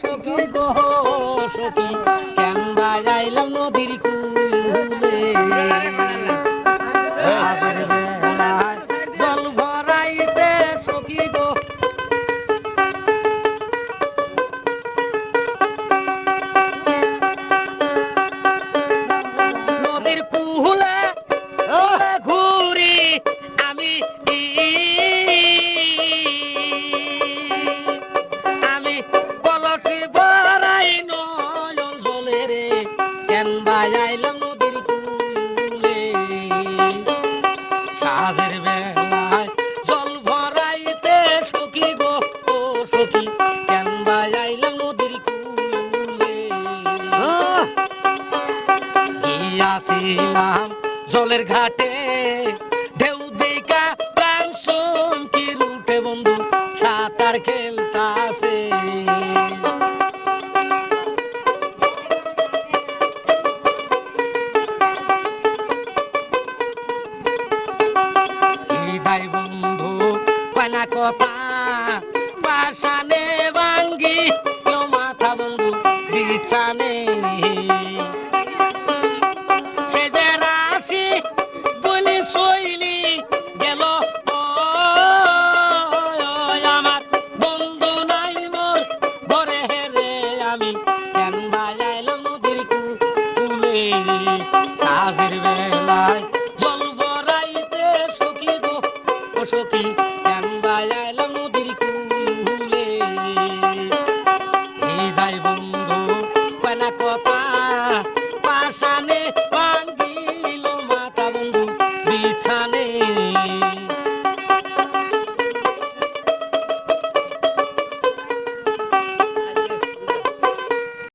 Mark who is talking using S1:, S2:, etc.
S1: সখী গো সখী। কেন যাইলাম মাঝের বেলায় জল ভরাইতে সখী গো ও কেন বাজাইলাম নদীর কুলে? গিয়াছিলাম জলের ঘাটে ঢেউ দেখা প্রাণ সোম রুটে বন্ধু সাঁতার খেলতাছে না কপা বাসানে ভাঙ্গি কেউ মাথা বন্ধু, বিছানে। সে যে রাশি, বলি শৈলি গেল আমার বন্ধু নাই মোর, ঘরে হেরে আমি কেন বাজাইলাম নদীর কুলে সাজের বেলায়